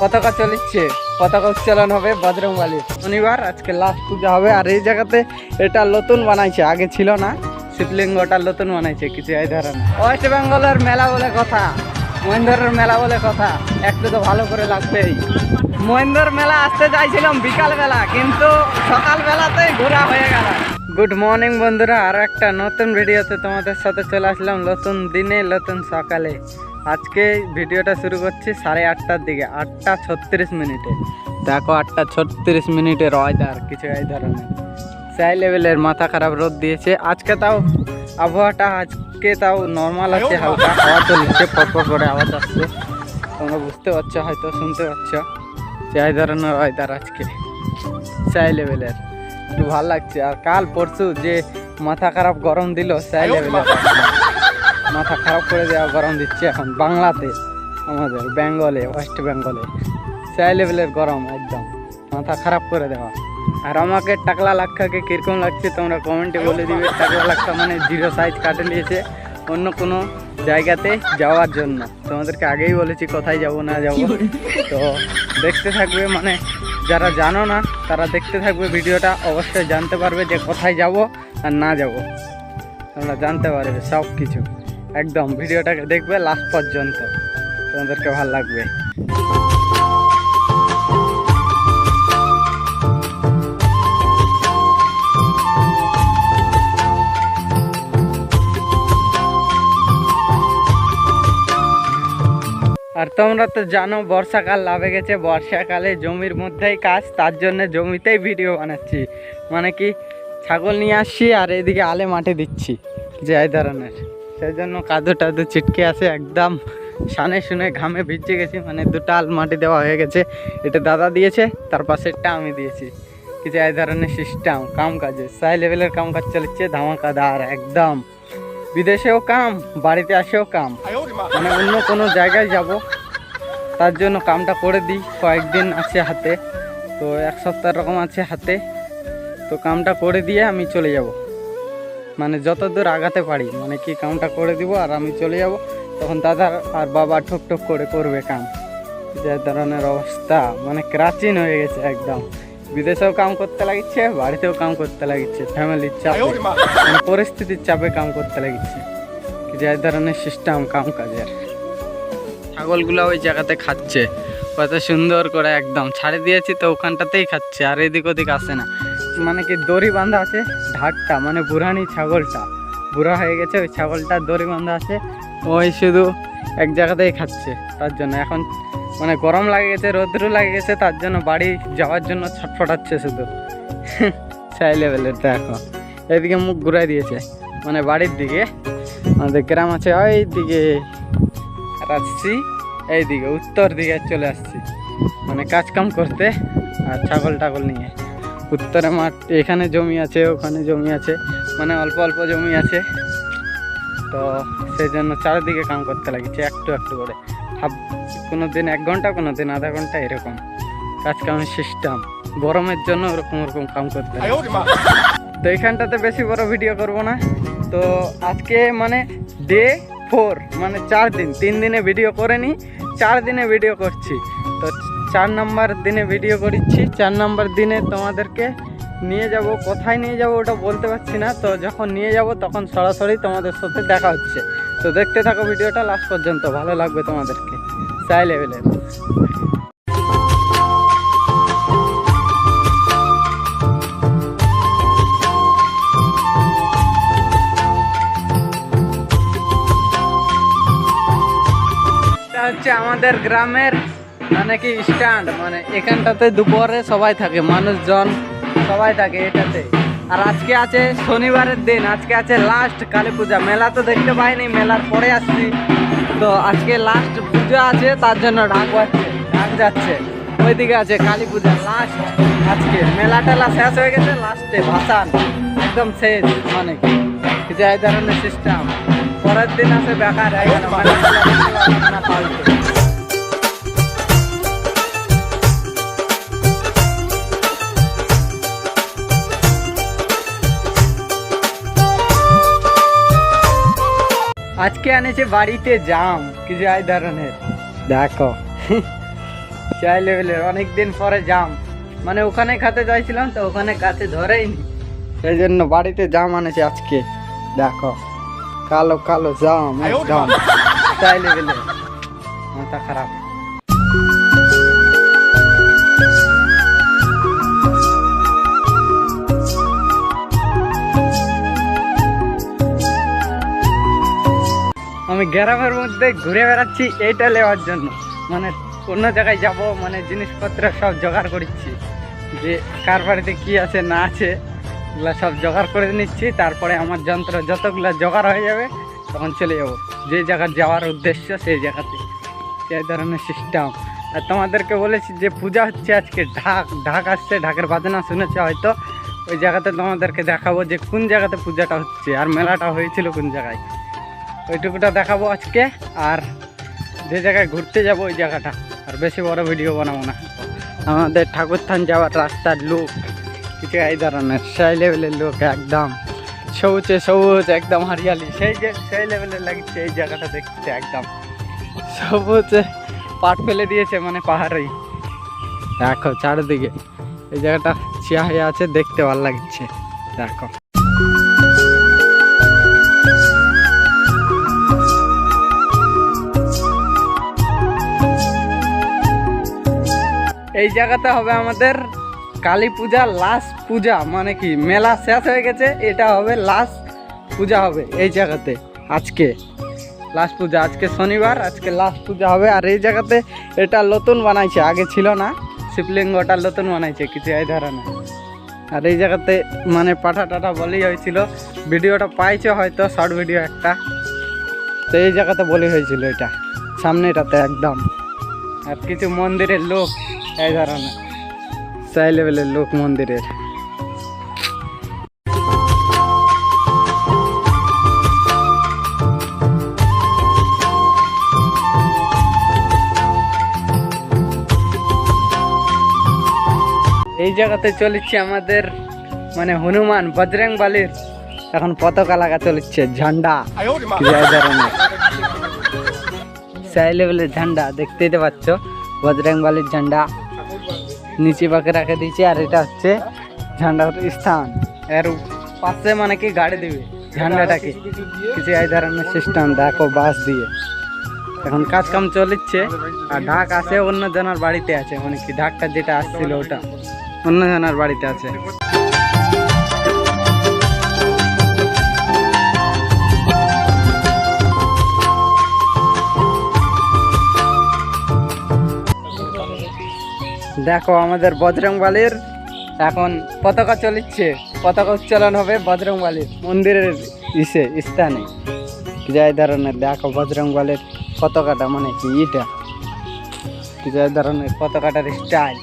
পতাকা চলিচ্ছে। পতাকা উচ্চারণ হবে বজরংবালি। শনিবার আজকে লাস্ট পূজা হবে আর এই জায়গাতে এটা নতুন বানাইছে। আগে ছিল না, শিবলিঙ্গটা নতুন বানাইছে, কিছু এই ধরনের। ওয়েস্ট বেঙ্গলের মেলা বলে কথা, মহেন্দ্রের মেলা বলে কথা। একটু তো ভালো করে লাগবেই। মহেন্দ্র মেলা আসতে চাইছিলাম বিকাল বেলা কিন্তু সকাল বেলাতেই ঘোরা হয়ে গেল। গুড মর্নিং বন্ধুরা, আর একটা নতুন ভিডিওতে তোমাদের সাথে চলে আসলাম। নতুন দিনে, নতুন সকালে। আজকে ভিডিওটা শুরু করছি সাড়ে আটটার দিকে আটটা ছত্রিশ মিনিটে। দেখো আটটা ছত্রিশ মিনিটের ওয়েদার কিছু এই ধরনের। সেই লেভেলের মাথা খারাপ রোদ দিয়েছে। আজকে তাও আবহাওয়াটা আজকে তাও নর্মাল আছে হালকা হাওয়া চলছে পরপর করে আওয়াজ আসছে। তোমরা বুঝতে পারছ হয়তো শুনতে পাচ্ছ সেই ধরনের ওয়েদার আজকে সেই লেভেলের একটু ভালো লাগছে। আর কাল পরশু যে মাথা খারাপ গরম দিল সেই লেভেলের মাথা খারাপ করে দেওয়া গরম দিচ্ছে এখন বাংলাতে আমাদের বেঙ্গলে ওয়েস্ট বেঙ্গলে। সেই লেভেলের গরম একদম মাথা খারাপ করে দেওয়া। আর আমাকে টাকলা লাক্ষাকে কীরকম লাগছে তোমরা কমেন্টে বলে দিবে। টাকলা লাক্ষা মানে জিরো সাইজ কাটে নিয়েছে অন্য কোনো জায়গাতে যাওয়ার জন্য। তোমাদেরকে আগেই বলেছি কোথায় যাব না যাব। তো দেখতে থাকবে মানে যারা জানো না তারা দেখতে থাকবে ভিডিওটা। অবশ্যই জানতে পারবে যে কোথায় যাব আর না যাব। তোমরা জানতে পারবে সব কিছু একদম, ভিডিওটাকে দেখবে লাস্ট পর্যন্ত। তোমাদেরকে ভালো লাগবে। আর তোমরা তো জানো, বর্ষাকাল লাভে গেছে, বর্ষাকালে জমির মধ্যেই কাজ, তার জন্য জমিতেই ভিডিও বানাচ্ছি। মানে কি, ছাগল নিয়ে আসছি আর এদিকে আলে মাঠে দিচ্ছি, যে এই ধরনের। সেই জন্য কাদু টাদু ছিটকে আছে, একদম সানে শুনে ঘামে ভিজে গেছি মানে দুটো আল মাটি দেওয়া হয়ে গেছে, এটা দাদা দিয়েছে, তার পাশেরটা আমি দিয়েছি। কিছু এই ধরনের সিস্টেম কাম কাজে, সাই লেভেলের কাম কাজ চলছে, ধামাকাদার, একদম। বিদেশেও কাম, বাড়িতে আসেও কাম। মানে অন্য কোনো জায়গায় যাব, তার জন্য কামটা করে দিই, কয়েকদিন আছে হাতে, তো এক সপ্তাহ রকম আছে হাতে, তো কামটা করে দিয়ে আমি চলে যাব। মানে যত দূর আগাতে পারি মানে কি কামটা করে দিব আর আমি চলে যাব তখন দাদা আর বাবা ঠক ঠক করে করবে কাম। যে ধরনের অবস্থা মানে ক্রাচীন হয়ে গেছে একদম। বিদেশেও কাম করতে লাগিচ্ছে বাড়িতেও কাম করতে লাগিচ্ছে ফ্যামিলির চাপে মানে পরিস্থিতির চাপে কাম করতে লাগিচ্ছে। যে ধরনের সিস্টেম কাম কাজের ছাগলগুলো ওই জায়গাতে খাচ্ছে কত সুন্দর করে একদম। ছাড়ে দিয়েছি তো ওখানটাতেই খাচ্ছে আর এদিক ওদিক আসে না। মানে কি দড়ি বাঁধা আছে ঢাকটা মানে বুড়ানি ছাগলটা। বুড়া হয়ে গেছে, ওই ছাগলটা দড়ি বাঁধা আছে। ওই শুধু এক জায়গাতেই খাচ্ছে, তার জন্য। এখন মানে গরম লাগে গেছে, রোদ্রু লাগে গেছে, তার জন্য বাড়ি যাওয়ার জন্য ছটফটাচ্ছে শুধু। সেই লেভেলের দেখো। এদিকে মুখ ঘুরাই দিয়েছে। মানে বাড়ির দিকে, আমাদের গ্রাম আছে ওই দিকে আর আসছি এইদিকে, উত্তর দিকে চলে আসছি। মানে কাজ কাম করতে আর ছাগল টাগল নিয়ে। উত্তরে মাঠ এখানে জমি আছে ওখানে জমি আছে মানে অল্প অল্প জমি আছে। তো সেই জন্য চারিদিকে কাম করতে লাগছে একটু একটু করে। হাফ কোনো দিন এক ঘণ্টা কোনো দিন আধা ঘণ্টা এরকম। কাজ কামের সিস্টেম। গরমের জন্য ওরকম ওরকম কাম করতে তো এখানটাতে বেশি বড় ভিডিও করব না। তো আজকে মানে ডে ফোর মানে চার দিন তিন দিনে ভিডিও করে নি চার দিনে ভিডিও করছি। তো চার নাম্বার দিনে ভিডিও করিচ্ছি। চার নাম্বার দিনে তোমাদেরকে নিয়ে যাব। কোথায় নিয়ে যাব ওটা বলতে পারছি না। তো যখন নিয়ে যাব তখন সরাসরি তোমাদের সাথে দেখা হচ্ছে। তো দেখতে থাকো ভিডিওটা লাস্ট পর্যন্ত। ভালো লাগবে তোমাদেরকে। সাই লেভেলের হচ্ছে আমাদের গ্রামের মানে কি স্ট্যান্ড মানে এখানটাতে দুপুরে সবাই থাকে মানুষজন সবাই থাকে এটাতে আর আজকে আছে শনিবারের দিন আজকে আছে লাস্ট কালী পূজা মেলা তো দেখতে পাইনি মেলার পরে আসছি তো আজকে লাস্ট পূজা আছে তার জন্য ডাক পাচ্ছে ডাক যাচ্ছে ওইদিকে আছে কালী পূজা লাস্ট আজকে মেলা টেলা শেষ হয়ে গেছে লাস্টে ভাসান একদম শেষ মানে কি যে এই ধরনের সিস্টেম পরের দিন আছে বেকার এনেছে বাড়িতে জাম কিছু এই ধরনের। দেখো, চাই লেভেলের, অনেকদিন পরে জাম মানে ওখানে খাতে যাইছিলাম তো, ওখানে কাছে ধরেইনি। সেই জন্য বাড়িতে জাম আনেছে আজকে। দেখো, কালো কালো জাম, একদম। চাই লেভেলের, মাথা খারাপ। গ্রামের মধ্যে ঘুরে বেড়াচ্ছি, এইটা নেওয়ার জন্য। মানে অন্য জায়গায় যাব মানে জিনিসপত্র সব জোগাড় করছি যে কার বাড়িতে কী আছে, না আছে, এগুলো সব জোগাড় করে নিচ্ছি। তারপরে আমার যন্ত্র যতগুলো জোগাড় হয়ে যাবে, তখন চলে যাব। যে জায়গায় যাওয়ার উদ্দেশ্য, সেই জায়গাতে। সেই ধরনের সিস্টেম আর তোমাদেরকে বলেছি যে পূজা হচ্ছে আজকে ঢাক। ঢাক আসছে, ঢাকের বাজনা শুনেছে হয়তো। ওই জায়গাতে তোমাদেরকে দেখাবো যে কোন জায়গাতে পূজাটা হচ্ছে, আর মেলাটা হয়েছিল কোন জায়গায়। ওইটুকুটা দেখাবো আজকে, আর যে জায়গায় ঘুরতে যাব ওই জায়গাটা। আর বেশি বড় ভিডিও বানাবো না। আমাদের ঠাকুর থান যাওয়ার রাস্তার লোক কিছু এই ধরনের, সেই লেভেলের লোক একদম। সবুজে সবুজ, একদম হরিয়ালি। সেই যে, সেই লেভেলের লাগছে এই জায়গাটা দেখতে একদম। সবুজে পাট ফেলে দিয়েছে মানে পাহাড়েই। দেখো চারিদিকে, এই জায়গাটা চিয়া হয়ে আছে, দেখতে ভালো লাগছে। দেখো। এই জায়গাতে হবে আমাদের কালী পূজা, লাস্ট পূজা মানে কি, মেলা শেষ হয়ে গেছে, এটা হবে লাস্ট পূজা হবে এই জায়গাতে, আজকে। লাস্ট পূজা, আজকে শনিবার, আজকে লাস্ট পূজা হবে, আর এই জায়গাতে এটা নতুন বানাইছে, আগে ছিল না শিবলিঙ্গটা নতুন বানাইছে, কিছু এই ধরনের আর এই জায়গাতে মানে পাঠা টাটা বলি হয়েছিল, ভিডিওটা পাইছে হয়তো, শর্ট ভিডিও একটা। তো এই জায়গাতে বলি হয়েছিল এটা, সামনেটাতে একদম। আর কিছু মন্দিরের লোক এই ধরনের। সেই লেভেলের লোক মন্দিরের। এই জায়গাতে চলেছে আমাদের মানে হনুমান বজরং বালির এখন পতাকা লাগা চলেছে, ঝান্ডা। ধরনের। লেভেলের ঝান্ডা, দেখতেই তো পাচ্ছ, বজরং বালির ঝান্ডা। নিচে পাকে রেখে দিয়েছে, আর এটা হচ্ছে ঝান্ডার স্থান। এর পাশে মানে কি গাড়ি দেবে? ঝান্ডাটাকে কিছু এই ধরনের সিস্টেম, দেখো, বাস দিয়ে। এখন কাজ কাম চলেছে আর ঢাক আছে, অন্য জনের বাড়িতে আছে মানে কি ঢাকটা যেটা আসছিল ওটা। অন্য জনের বাড়িতে আছে। দেখো আমাদের বজরংবালির এখন পতাকা চলিচ্ছে। পতাকা উচ্চারণ হবে বজরংবালির মন্দিরের ইসে, স্থানে। যাই ধরনের, দেখো বজরংবালির পতাকাটা মানে কি, ইটা? যাই ধরনের পতাকাটার স্টাইল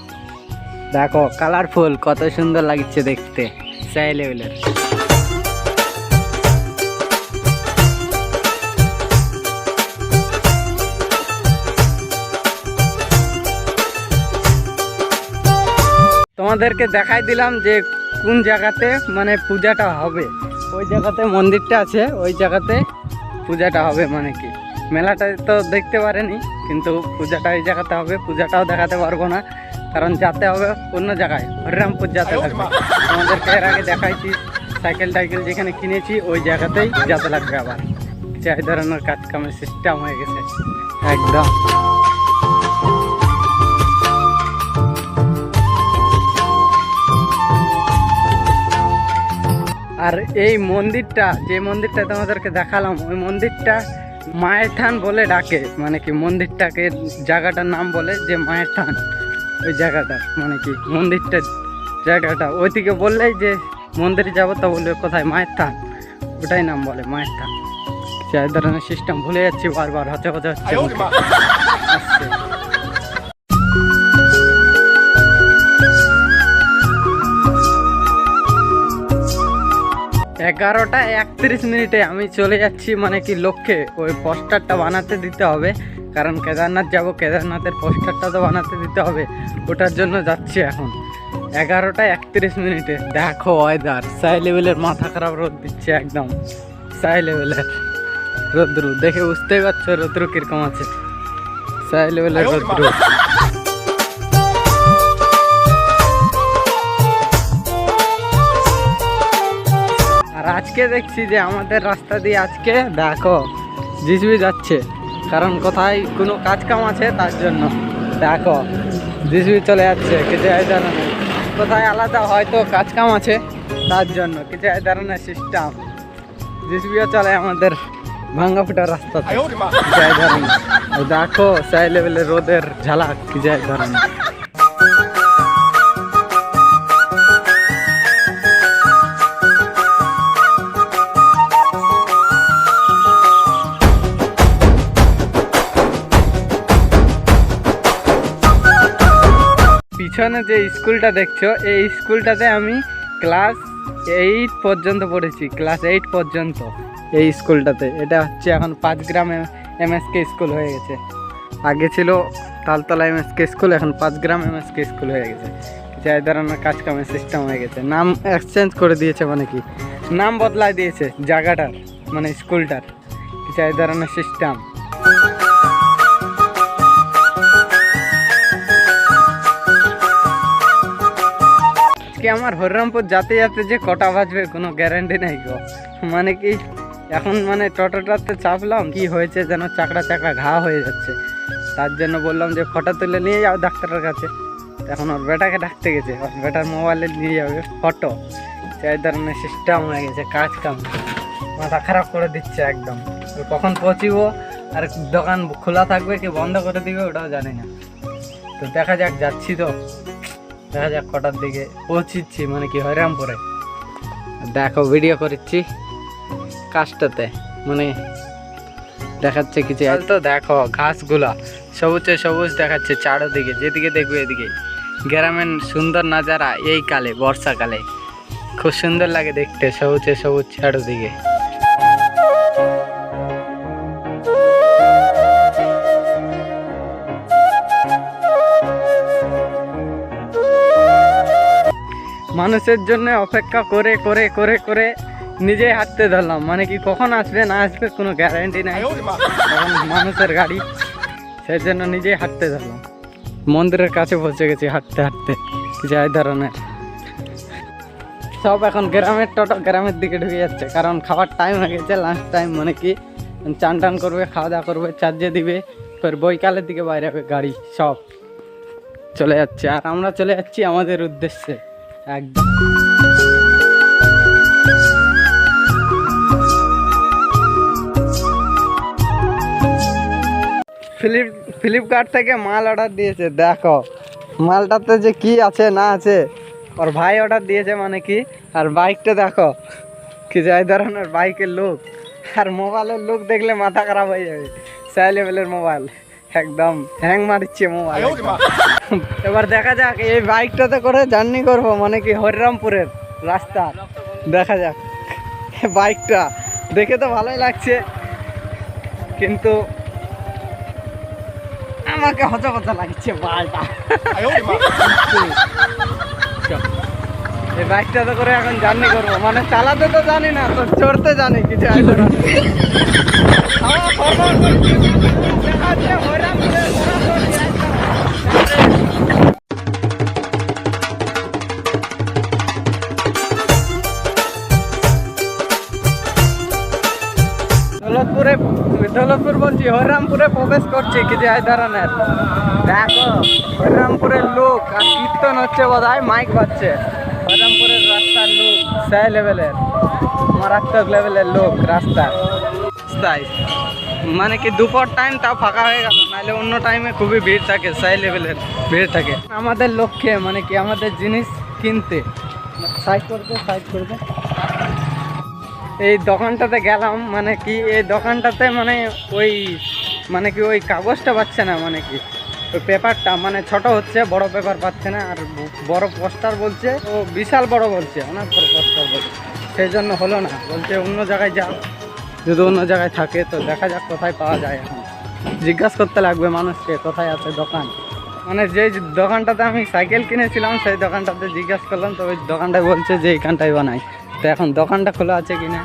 দেখো কালারফুল কত সুন্দর লাগছে দেখতে সেই লেভেলের তোমাদেরকে দেখাই দিলাম যে কোন জায়গাতে মানে পূজাটা হবে। ওই জায়গাতে মন্দিরটা আছে ওই জায়গাতে পূজাটা হবে মানে কি। মেলাটা তো দেখতে পারেনি কিন্তু পূজাটা এই জায়গাতে হবে। পূজাটাও দেখাতে পারব না কারণ যেতে হবে অন্য জায়গায় হরিরামপুর যেতে লাগবে। তোমাদেরকে এর আগে দেখাইছি সাইকেল টাইকেল যেখানে কিনেছি ওই জায়গাতেই যেতে লাগবে আবার। যাই ধরনের কাজ কামের সিস্টেম হয়ে গেছে। একদম। আর এই মন্দিরটা যে মন্দিরটা তোমাদেরকে দেখালাম ওই মন্দিরটা মায়ের থান বলে ডাকে। মানে কি মন্দিরটাকে জায়গাটার নাম বলে যে মায়ের থান। ওই জায়গাটা মানে কি মন্দিরটা জায়গাটা। ওইদিকে বললেই যে মন্দিরে যাব তা বলবে কোথায়? মায়ের থান। ওটাই নাম বলে মায়ের থান। সেই ধরনের সিস্টেম ভুলে যাচ্ছি বারবার হতে হতে হচ্ছে। এগারোটা একত্রিশ মিনিটে আমি চলে যাচ্ছি মানে কি লক্ষ্যে। ওই পোস্টারটা বানাতে দিতে হবে। কারণ কেদারনাথ যাব কেদারনাথের পোস্টারটা তো বানাতে দিতে হবে। ওটার জন্য যাচ্ছি এখন। এগারোটা একত্রিশ মিনিটে। দেখো ওয়েদার সাই লেভেলের মাথা খারাপ রোদ দিচ্ছে একদম। সাই লেভেলের রোদ্রু দেখে বুঝতেই পারছ রোদ্রু কীরকম আছে। সাই লেভেলের রোদ্রু। আজকে দেখছি যে আমাদের রাস্তা দিয়ে আজকে দেখো জিসবি যাচ্ছে। কারণ কোথায় কোনো কাজ কাম আছে তার জন্য। দেখো জিসবি চলে যাচ্ছে কিছু এই ধরনের কোথায় আলাদা হয়তো কাজ কাম আছে তার জন্য কিছু ধরনের সিস্টেম জিসবিও চলে আমাদের ভাঙ্গা ফুটা রাস্তাতে। কিছু এই ধরনের আর দেখো, সাই লেভেলের রোদের ঝালাক কিছু ধরনের পিছনে যে স্কুলটা দেখছ, এই স্কুলটাতে আমি ক্লাস এইট পর্যন্ত পড়েছি, ক্লাস এইট পর্যন্ত এই স্কুলটাতে। এটা হচ্ছে এখন পাঁচ গ্রামে এমএসকে স্কুল হয়ে গেছে। আগে ছিল তালতলা এমএসকে স্কুল, এখন পাঁচ গ্রাম এমএসকে স্কুল হয়ে গেছে। কিছু এই ধরনের কাজ কামের সিস্টেম হয়ে গেছে। নাম এক্সচেঞ্জ করে দিয়েছে মানে কি? নাম বদলাই দিয়েছে জায়গাটার মানে স্কুলটার। এই ধরনের সিস্টেম আজকে আমার হরিরামপুর যাতে যাতে যে কটা বাজবে কোনো গ্যারান্টি নেই গো। মানে কি, এখন মানে টোটোটাতে চাপলাম, কি হয়েছে যেন চাকড়া চাকড়া ঘা হয়ে যাচ্ছে। তার জন্য বললাম যে ফটো তুলে নিয়ে যাও ডাক্তারের কাছে। এখন ওর বেটাকে ডাকতে গেছে, ওর বেটার মোবাইলে নিয়ে যাবে ফটো। সেই ধরনের সিস্টেম হয়ে গেছে, কাজ কাম। মাথা খারাপ করে দিচ্ছে একদম। কখন পচিব আর দোকান খোলা থাকবে কি বন্ধ করে দিবে ওটাও জানি না। তো দেখা যাক, যাচ্ছি তো। দেখা যাক কটার দিকে পৌঁছিচ্ছি মানে কি হরিরামপুরে দেখো ভিডিও করছি কাজটাতে মানে দেখাচ্ছে কিছু তো দেখো ঘাসগুলা সবুজে সবুজ দেখাচ্ছে চারোদিকে যেদিকে দেখবে এদিকে। গ্রামের সুন্দর নাজারা এই কালে বর্ষাকালে। খুব সুন্দর লাগে দেখতে সবুজে সবুজ চারোদিকে। মানুষের জন্য অপেক্ষা করে করে করে করে নিজেই হাঁটতে ধরলাম। মানে কি কখন আসবে, না আসবে কোনো গ্যারান্টি নাই। মানুষের গাড়ি, সেই জন্য নিজেই হাঁটতে ধরলাম। মন্দিরের কাছে পৌঁছে গেছি হাঁটতে হাঁটতে। যাই ধরনের। সব এখন গ্রামের টোটো গ্রামের দিকে ঢুকে যাচ্ছে। কারণ খাবার টাইম হয়ে গেছে লাঞ্চ টাইম মানে কি, চান টান করবে, খাওয়া দাওয়া করবে, চার্জে দিবে, ফের বৈকালের দিকে বাইরে হবে গাড়ি, সব। চলে যাচ্ছে। আর আমরা চলে যাচ্ছি আমাদের উদ্দেশ্যে। একদম। ফ্লিপ, ফ্লিপকার্ট থেকে মাল অর্ডার দিয়েছে, দেখো। মালটাতে যে কি আছে, না আছে, ওর ভাই অর্ডার দিয়েছে মানে কি? আর বাইকটা দেখো, কি যাই ধরনের বাইকের লুক আর মোবাইলের লুক দেখলে মাথা খারাপ হয়ে যাবে সাই লেভেলের মোবাইল একদম হ্যাং মারছে মোবাইল এবার দেখা যাক এই বাইকটাতে করে জার্নি করব মানে কি হরিরামপুরের রাস্তা দেখা যাক বাইকটা দেখে তো ভালোই লাগছে কিন্তু আমাকে হজা লাগছে বাইকটা এই বাইকটাতে করে এখন জার্নি করব মানে চালাতে তো জানি না তো চড়তে জানি কিছু। দেখা বলছি হরিরামপুরে প্রবেশ করছি কিছু এই ধরনের। দেখো, হরিরামপুরের লোক আর কীর্তন হচ্ছে বোধহয় মাইক বাজছে। হরিরামপুরের রাস্তার লোক, সেই লেভেলের মারাত্মক লেভেলের লোক রাস্তা। রাস্তায় মানে কি দুপুর টাইম তাও ফাঁকা হয়ে গেল, নাহলে অন্য টাইমে খুবই ভিড় থাকে, সেই লেভেলের ভিড় থাকে। আমাদের লক্ষ্যে মানে কি আমাদের জিনিস কিনতে। সাইড করবে সাইড করবে। এই দোকানটাতে গেলাম মানে কি, এই দোকানটাতে মানে ওই মানে কি ওই কাগজটা পাচ্ছে না মানে কি, ওই পেপারটা মানে ছোট হচ্ছে, বড় পেপার পাচ্ছে না, আর বড় পোস্টার বলছে, ও বিশাল বড় বলছে, অনেক বড় পোস্টার বলছে, সেই জন্য হলো না, বলছে অন্য জায়গায় যাও, যদি অন্য জায়গায় থাকে, তো দেখা যাক কোথায় পাওয়া যায় এখন। জিজ্ঞাসা করতে লাগবে মানুষকে, কোথায় আছে দোকান। মানে যে দোকানটাতে আমি সাইকেল কিনেছিলাম, সেই দোকানটাতে জিজ্ঞাসা করলাম, তো ওই দোকানটায় বলছে যে এইখানটায় বানাই। তো এখন দোকানটা খোলা আছে কিনা?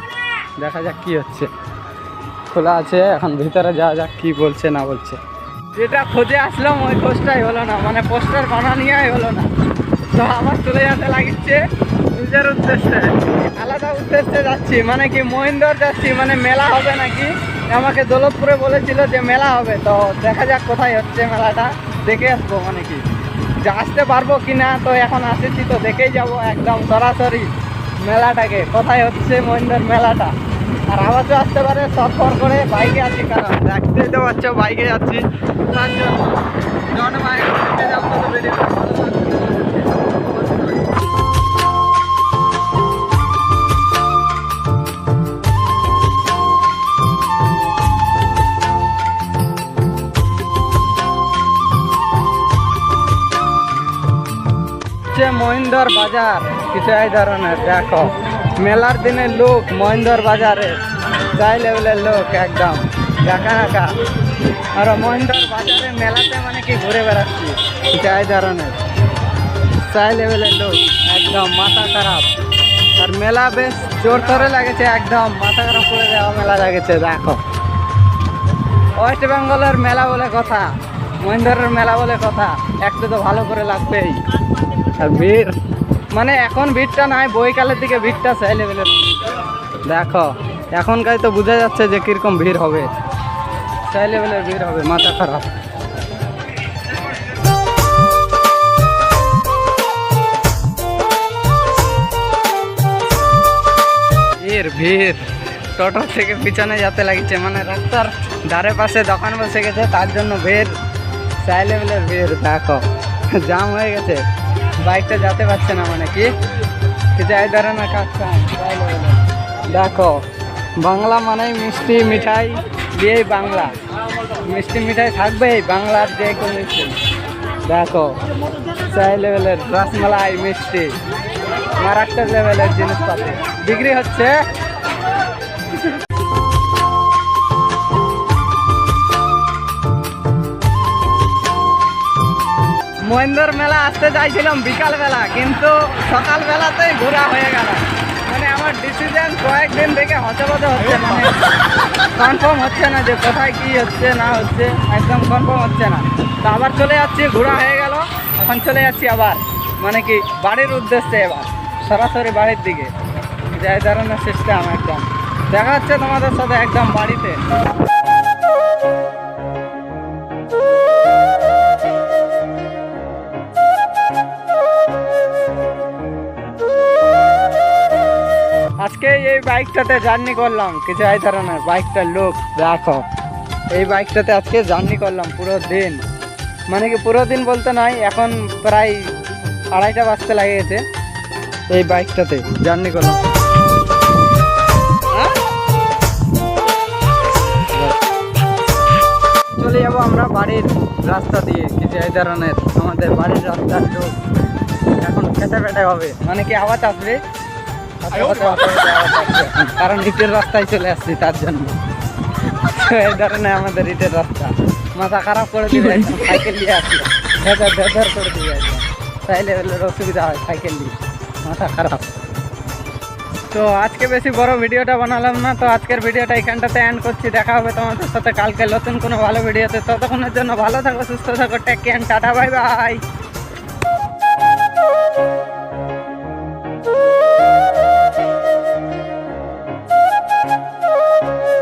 দেখা যাক কি হচ্ছে। খোলা আছে, এখন ভিতরে যাওয়া যাক কি বলছে, না বলছে। যেটা খোঁজে আসলাম ওই খোঁজটাই হলো না মানে পোস্টার বানানিয়াই হলো না। তো আমার চলে যেতে লাগিচ্ছে নিজের উদ্দেশ্যে। আলাদা উদ্দেশ্যে যাচ্ছি মানে কি মহিন্দর যাচ্ছি মানে মেলা হবে নাকি? আমাকে দৌলতপুরে বলেছিল যে মেলা হবে, তো দেখা যাক কোথায় হচ্ছে মেলাটা। দেখে আসব মানে কি। যে আসতে পারব কি না তো এখন আসেছি তো দেখেই যাব একদম সরাসরি। মেলাটাকে, কোথায় হচ্ছে মহিন্দর মেলাটা? আর আওয়াজও আসতে পারে, সফর করে বাইকে আছি কারণ দেখতেই তো পাচ্ছ, বাইকে যাচ্ছি। মহিন্দর বাজার। কিছু এই ধরনের দেখো। মেলার দিনের লোক মহিন্দর বাজারে, যাই লেভেলের লোক একদম। দেখা নাকা আর মহিন্দর বাজারে মেলাতে মানে কি ঘুরে বেড়াচ্ছি? যাই ধরনের চাই লেভেলের লোক, একদম মাথা খারাপ। আর মেলা বেশ জোর ধরে লাগেছে, একদম মাথা খারাপ করে দেওয়া মেলা লাগেছে, দেখো। ওয়েস্ট বেঙ্গলের মেলা বলে কথা, মহিন্দরের মেলা বলে কথা, একটু তো ভালো করে লাগবেই। আর ভিড় মানে এখন ভিড়টা নাই বইকালের দিকে ভিড়টা সেই লেভেলের দেখো, এখনকার তো বোঝা যাচ্ছে যে কীরকম ভিড় হবে। সেই ভিড় হবে, মাথা খারাপ। ভিড় ভিড়। টোটো থেকে পিছনে যেতে লাগছে মানে রাস্তার ধারে পাশে দোকান বসে গেছে, তার জন্য ভিড়। সাই ভিড়, দেখো। জাম হয়ে গেছে। বাইকটা যেতে পারছে না মানে কি? যাই ধরে না কাজ কাম সাই লেভেলের দেখো, বাংলা মানেই মিষ্টি মিঠাই দিয়েই বাংলা। মিষ্টি মিঠাই থাকবেই বাংলার যে কোনো দেখো, চাই লেভেলের রসমালাই মিষ্টি মারাত্মক লেভেলের জিনিসপাতি। বিক্রি হচ্ছে মহেন্দ্র মেলা আসতে চাইছিলাম বিকাল বেলা কিন্তু সকাল বেলাতেই ঘোরা হয়ে গেল। মানে আমার ডিসিশন কয়েকদিন থেকে হচবচে হচ্ছে মানে কনফার্ম হচ্ছে না যে কোথায় কি হচ্ছে, না হচ্ছে, একদম কনফার্ম হচ্ছে না। তো আবার চলে যাচ্ছি, ঘোরা হয়ে গেল, এখন চলে যাচ্ছি আবার মানে কি, বাড়ির উদ্দেশ্যে এবার, সরাসরি বাড়ির দিকে। যে ধরনের সিস্টেম একদম। দেখা হচ্ছে তোমাদের সাথে একদম বাড়িতে। বাইকটাতে জার্নি করলাম, কিছু এই ধরনের, বাইকটার লোক দেখো। এই বাইকটাতে আজকে জার্নি করলাম পুরো দিন। মানে কি পুরো দিন বলতে নয় এখন প্রায় আড়াইটা বাজতে লাগে গেছে এই বাইকটাতে জার্নি করলাম। হ্যাঁ? চলে যাব আমরা বাড়ির রাস্তা দিয়ে, কিছু এই ধরনের। আমাদের বাড়ির রাস্তার লোক এখন ফেটে ফেটে হবে। মানে কি আওয়াজ আসবে? কারণ ইটের রাস্তায় চলে আসছি তার জন্য। তো এই ধরনের আমাদের ইটের রাস্তা। মাথা খারাপ করে দিবে একদম সাইকেল নিয়ে আসলে ভেতর ভেতর করে দিবে একদম তাই লেভেলের অসুবিধা হয় সাইকেল নিয়ে। মাথা খারাপ। তো আজকে বেশি বড় ভিডিওটা বানালাম না তো আজকের ভিডিওটা এখানটাতে এন্ড করছি। দেখা হবে তোমাদের সাথে। কালকে নতুন কোনো ভালো ভিডিওতে। ততক্ষণের জন্য ভালো থাকো সুস্থ থাকো take care tata bye bye